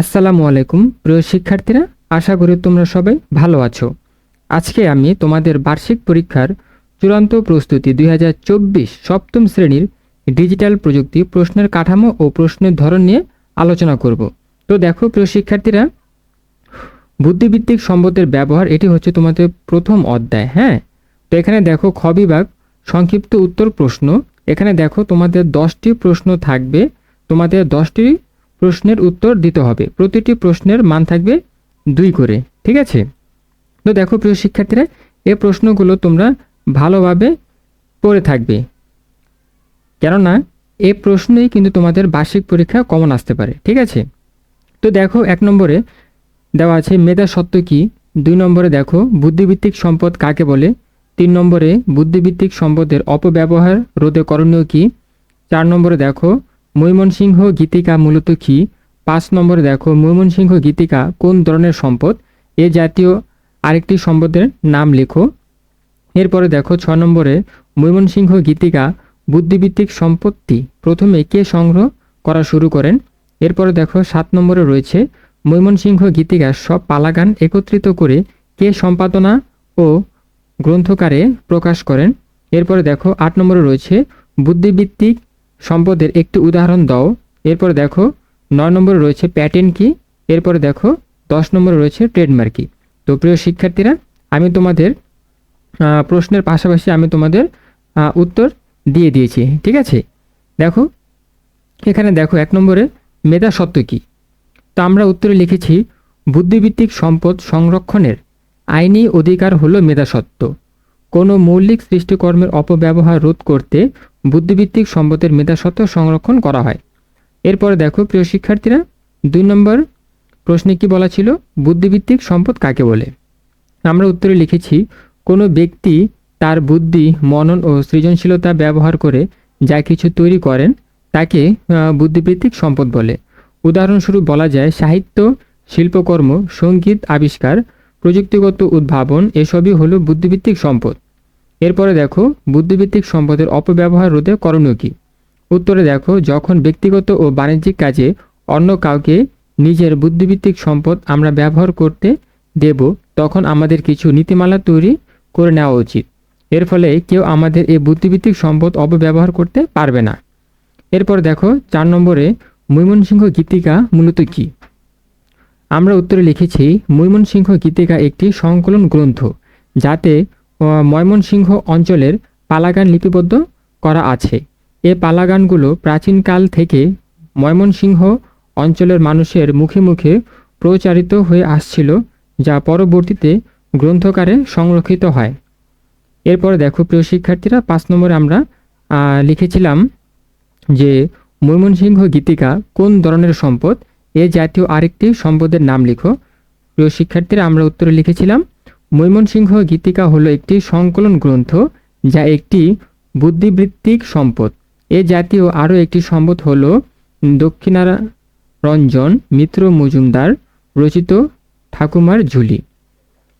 আসসালামু আলাইকুম, প্রিয় শিক্ষার্থীরা, আশা করি তোমরা সবাই ভালো আছো। আজকে আমি তোমাদের বার্ষিক পরীক্ষার চূড়ান্ত প্রস্তুতি দুই হাজার চব্বিশ সপ্তম শ্রেণির ডিজিটাল প্রযুক্তি প্রশ্নের কাঠামো ও প্রশ্নের ধরন নিয়ে আলোচনা করব। তো দেখো, প্রিয় শিক্ষার্থীরা বুদ্ধিভিত্তিক সম্পদের ব্যবহার, এটি হচ্ছে তোমাদের প্রথম অধ্যায় হ্যাঁ? তো এখানে দেখো, খ বিভাগ, সংক্ষিপ্ত উত্তর প্রশ্ন। এখানে দেখো, তোমাদের দশটি প্রশ্ন থাকবে। তোমাদের দশটি প্রশ্নের উত্তর দিতে হবে। প্রতিটি প্রশ্নের মান থাকবে দুই করে, ঠিক আছে? তো দেখো প্রিয় শিক্ষার্থীরা এই প্রশ্নগুলো তোমরা ভালোভাবে পড়ে থাকবে। কেননা এই প্রশ্নেই কিন্তু তোমাদের বার্ষিক পরীক্ষা কমন আসতে পারে, ঠিক আছে? তো দেখো এক নম্বরে দেওয়া আছে, মেধা সত্য কি? দুই নম্বরে দেখো বুদ্ধিভিত্তিক সম্পদ কাকে বলে? তিন নম্বরে বুদ্ধিভিত্তিক সম্পদের অপব্যবহার রোধে করণীয় কি? চার নম্বরে দেখো ময়মনসিংহ গীতিকা মূলত কি? পাঁচ নম্বরে দেখো, ময়মনসিংহ গীতিকা কোন ধরনের সম্পদ? এ জাতীয় আরেকটি সম্পদের নাম লেখো। এরপরে দেখো, ছ নম্বরে, ময়মনসিংহ গীতিকা বুদ্ধিভিত্তিক সম্পত্তি। প্রথমে কে সংগ্রহ করা শুরু করেন? এরপরে দেখো, সাত নম্বরে রয়েছে, ময়মনসিংহ গীতিকার সব পালাগান একত্রিত করে কে সম্পাদনা ও গ্রন্থকারে প্রকাশ করেন? এরপরে দেখো, আট নম্বরে রয়েছে বুদ্ধিভিত্তিক সম্পদের একটি উদাহরণ দাও। এরপরে দেখো, নয় নম্বরে রয়েছে প্যাটেন্ট কি এরপরে দেখো, দশ নম্বরে রয়েছে ট্রেডমার্ক কি তো প্রিয় শিক্ষার্থীরা, আমি তোমাদের প্রশ্নের পাশাপাশি আমি তোমাদের উত্তর দিয়ে দিয়েছি, ঠিক আছে? দেখো, এখানে দেখো এক নম্বরে মেধা সত্য কী? তো আমরা উত্তরে লিখেছি বুদ্ধিভিত্তিক সম্পদ সংরক্ষণের আইনি অধিকার হলো মেধাসত্ব কোনো মৌলিক সৃষ্টিকর্মের অপব্যবহার রোধ করতে বুদ্ধিভিত্তিক সম্পদের মেধাসত্ব সংরক্ষণ করা হয়। এরপরে দেখো, প্রিয় শিক্ষার্থীরা, দুই নম্বর প্রশ্নে কি বলা ছিল? বুদ্ধিভিত্তিক সম্পদ কাকে বলে? আমরা উত্তরে লিখেছি, কোনো ব্যক্তি তার বুদ্ধি, মনন ও সৃজনশীলতা ব্যবহার করে যা কিছু তৈরি করেন, তাকে বুদ্ধিভিত্তিক সম্পদ বলে। উদাহরণস্বরূপ বলা যায়, সাহিত্য, শিল্পকর্ম, সংগীত, আবিষ্কার, প্রযুক্তিগত উদ্ভাবন, এসবই হলো বুদ্ধিভিত্তিক সম্পদ। এরপরে দেখো বুদ্ধিভিত্তিক সম্পদের অপব্যবহার রোধে করণীয় কী? উত্তরে দেখো, যখন ব্যক্তিগত ও বাণিজ্যিক কাজে অন্য কাউকে নিজের বুদ্ধিভিত্তিক সম্পদ আমরা ব্যবহার করতে দেব, তখন আমাদের কিছু নীতিমালা তৈরি করে নেওয়া উচিত। এর ফলে কেউ আমাদের এই বুদ্ধিভিত্তিক সম্পদ অপব্যবহার করতে পারবে না। এরপর দেখো, চার নম্বরে, ময়মনসিংহ গীতিকা মূলত কী? আমরা উত্তরে লিখেছি, ময়মনসিংহ গীতিকা একটি সংকলন গ্রন্থ, যাতে ময়মনসিংহ অঞ্চলের পালাগান লিপিবদ্ধ করা আছে। এ পালাগানগুলো প্রাচীনকাল থেকে ময়মনসিংহ অঞ্চলের মানুষের মুখে মুখে প্রচারিত হয়ে আসছিল, যা পরবর্তীতে গ্রন্থকারে সংরক্ষিত হয়। এরপরে দেখো, প্রিয় শিক্ষার্থীরা, পাঁচ নম্বরে আমরা লিখেছিলাম যে ময়মনসিংহ গীতিকা কোন ধরনের সম্পদ? এ জাতীয় আরেকটি সম্পদের নাম লিখো। প্রিয় শিক্ষার্থীরা, আমরা উত্তরে লিখেছিলাম ময়মনসিংহ গীতিকা হলো একটি সংকলন গ্রন্থ যা একটি বুদ্ধিবৃত্তিক সম্পদ। এ জাতীয় আরও একটি সম্পদ হল দক্ষিণারঞ্জন মিত্র মজুমদার রচিত ঠাকুমার ঝুলি।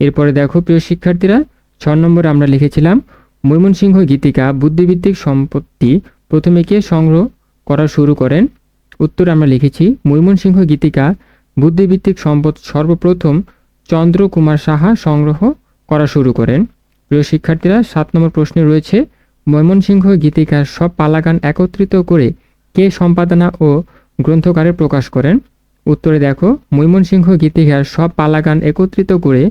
এরপরে দেখো, প্রিয় শিক্ষার্থীরা, ছ নম্বরে আমরা লিখেছিলাম, ময়মনসিংহ গীতিকা বুদ্ধিভিত্তিক সম্পত্তি প্রথমে কে সংগ্রহ করা শুরু করেন? উত্তরে আমরা লিখেছি, ময়মনসিংহ গীতিকা বুদ্ধিভিত্তিক সম্পদ সর্বপ্রথম চন্দ্রকুমার সাহা সংগ্রহ করা শুরু করেন। প্রিয় শিক্ষার্থীরা, সাত নম্বর প্রশ্নে রয়েছে, ময়মনসিংহ গীতিকার সব পালাগান একত্রিত করে কে সম্পাদনা ও গ্রন্থকারে প্রকাশ করেন? উত্তরে দেখো, ময়মনসিংহ গীতিকার সব পালাগান একত্রিত করে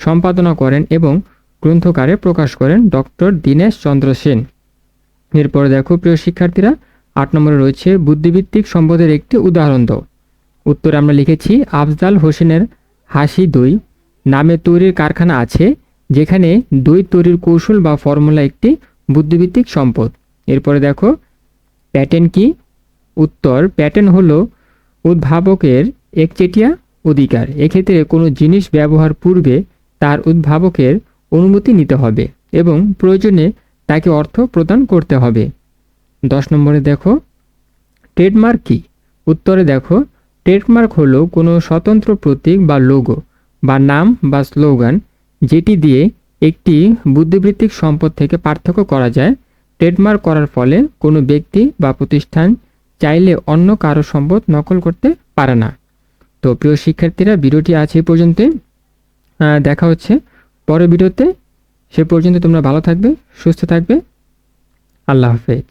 সম্পাদনা করেন এবং গ্রন্থকারে প্রকাশ করেন ডক্টর দীনেশ চন্দ্র সেন। এরপরে দেখো, প্রিয় শিক্ষার্থীরা, আট নম্বরে রয়েছে বুদ্ধিভিত্তিক সম্পদের একটি উদাহরণ দাও। উত্তরে আমরা লিখেছি, আফজাল হোসেনের হাসি দই, নামে তৈরির কারখানা আছে, যেখানে দই তৈরির কৌশল বা ফর্মুলা একটি বুদ্ধিভিত্তিক সম্পদ। এরপরে দেখো প্যাটেন্ট কি? উত্তর প্যাটেন্ট হলো উদ্ভাবকের একচেটিয়া অধিকার। এক্ষেত্রে কোনো জিনিস ব্যবহার পূর্বে তার উদ্ভাবকের অনুমতি নিতে হবে এবং প্রয়োজনে তাকে অর্থ প্রদান করতে হবে। দশ নম্বরে দেখো, ট্রেডমার্ক কি? উত্তরে দেখো ট্রেডমার্ক হলো কোনো স্বতন্ত্র প্রতীক বা লোগো বা নাম বা স্লোগান যেটি দিয়ে একটি বুদ্ধিবৃত্তিক সম্পদ থেকে পার্থক্য করা যায়। ট্রেডমার্ক করার ফলে কোনো ব্যক্তি বা প্রতিষ্ঠান চাইলে অন্য কারও সম্পদ নকল করতে পারে না। তো প্রিয় শিক্ষার্থীরা, ভিডিওটি আছে এই পর্যন্তই। দেখা হচ্ছে পরের ভিডিওতে। সে পর্যন্ত তোমরা ভালো থাকবে, সুস্থ থাকবে। আল্লাহ হাফেজ।